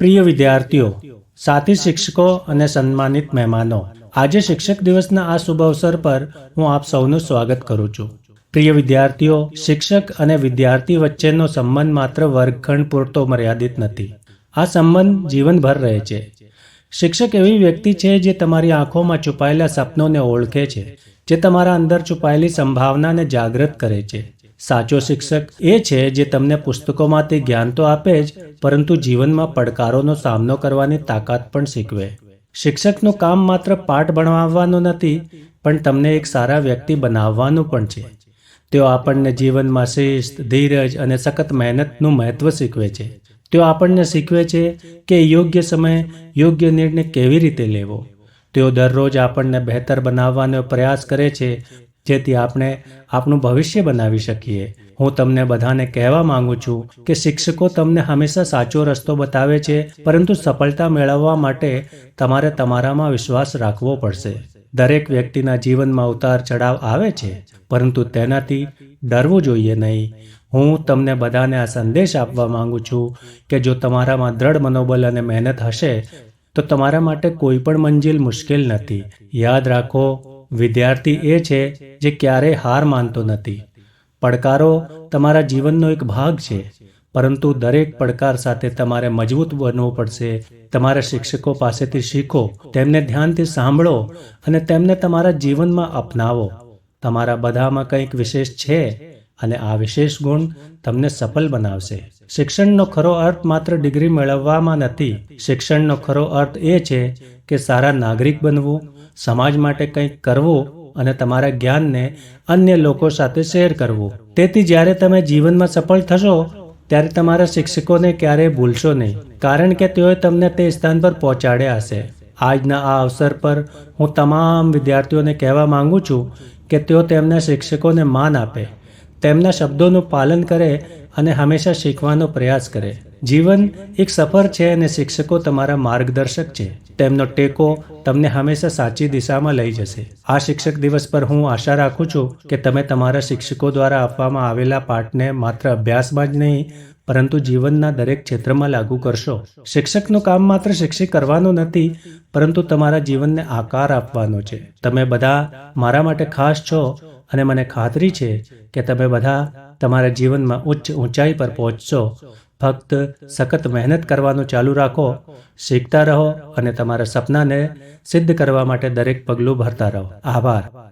પ્રિય વિદ્યાર્થીઓ, સાથી શિક્ષકો અને સન્માનિત મહેમાનો, આજે શિક્ષક દિવસના આ શુભ અવસર પર હું આપ સૌનું સ્વાગત કરું છું. પ્રિય વિદ્યાર્થીઓ, શિક્ષક અને વિદ્યાર્થી વચ્ચેનો સંબંધ માત્ર વર્ગખંડ પૂરતો મર્યાદિત નથી. આ સંબંધ જીવનભર રહે છે. શિક્ષક એવી વ્યક્તિ છે જે તમારી આંખોમાં છુપાયેલા સપનોને ઓળખે છે, જે તમારા અંદર છુપાયેલી સંભાવનાને જાગૃત કરે છે. સાચો શિક્ષક એ છે જે તમને પુસ્તકોમાંથી જ્ઞાન તો આપે જ, પરંતુ જીવનમાં પડકારોનો સામનો કરવાની તાકાત પણ શીખવે. શિક્ષકનું કામ માત્ર પાઠ ભણાવવાનું નથી, પણ તમને એક સારા વ્યક્તિ બનાવવાનું પણ છે. તેઓ આપણને જીવનમાં શિસ્ત, ધીરજ અને સખત મહેનતનું મહત્વ શીખવે છે. તેઓ આપણને શીખવે છે કે યોગ્ય સમયે યોગ્ય નિર્ણય કેવી રીતે લેવો. તેઓ દરરોજ આપણને બહેતર બનાવવાનો પ્રયાસ કરે છે જેથી આપણે આપણું ભવિષ્ય બનાવી શકીએ. હું તમને બધાને કહેવા માંગુ છું કે શિક્ષકો તમને હંમેશા સાચો રસ્તો બતાવે છે, પરંતુ સફળતા મેળવવા માટે તમારે તમારામાં વિશ્વાસ રાખવો પડશે. દરેક વ્યક્તિના જીવનમાં ઉતાર ચઢાવ આવે છે, પરંતુ તેનાથી ડરવું જોઈએ નહીં. હું તમને બધાને આ સંદેશ આપવા માંગુ છું કે જો તમારામાં દ્રઢ મનોબલ અને મહેનત હશે, તો તમારા માટે કોઈ પણ મંજિલ મુશ્કેલ નથી. યાદ રાખો વિદ્યાર્થી એ છે જે ક્યારેય હાર માનતો નથી. પડકારો તમારા જીવનનો એક ભાગ છે, પરંતુ દરેક પડકાર સાથે તમારે મજબૂત બનવું પડશે. તમારા શિક્ષકો પાસેથી શીખો, તેમને ધ્યાનથી સાંભળો અને તેમને તમારા જીવનમાં અપનાવો. તમારા બધામાં કંઈક વિશેષ છે? અને આ વિશેષ ગુણ તમને સફળ બનાવશે. શિક્ષણનો ખરો અર્થ માત્ર ડિગ્રી મેળવવામાં નથી. શિક્ષણનો ખરો અર્થ એ છે કે સારા નાગરિક બનવું, સમાજ માટે કંઈક કરવું અને તમારા જ્ઞાનને અન્ય લોકો સાથે શેર કરવું. તેથી જ્યારે તમે જીવનમાં સફળ થશો, ત્યારે તમારા શિક્ષકોને ક્યારેય ભૂલશો નહીં, કારણ કે તેઓએ તમને તે સ્થાન પર પહોંચાડ્યા હશે. આજના આ અવસર પર હું તમામ વિદ્યાર્થીઓને કહેવા માંગુ છું કે તેઓ તેમના શિક્ષકોને માન આપે. તેમના શબ્દોનું પાલન કરે અને હંમેશા શીખવાનો પ્રયાસ કરે. જીવન એક સફર છે અને શિક્ષકો તમારા માર્ગદર્શક છે. તેમનો ટેકો તમને હંમેશા સાચી દિશામાં લઈ જશે. આ શિક્ષક દિવસ પર હું આશા રાખું છું કે તમે તમારા શિક્ષકો દ્વારા આપવામાં આવેલા પાઠને માત્ર અભ્યાસમાં જ નહીં, પરંતુ જીવનના દરેક ક્ષેત્રમાં લાગુ કરશો. શિક્ષકનું કામ માત્ર શિક્ષિત કરવાનું નથી, પરંતુ તમારા જીવનને આકાર આપવાનો છે. તમે બધા મારા માટે ખાસ છો અને મને ખાતરી છે કે તમે બધા તમારા જીવનમાં ઉચ્ચ ઊંચાઈ પર પહોંચશો. ફક્ત સખત મહેનત કરવાનું ચાલુ રાખો, શીખતા રહો અને તમારા સપનાને સિદ્ધ કરવા માટે દરેક પગલું ભરતા રહો. આભાર.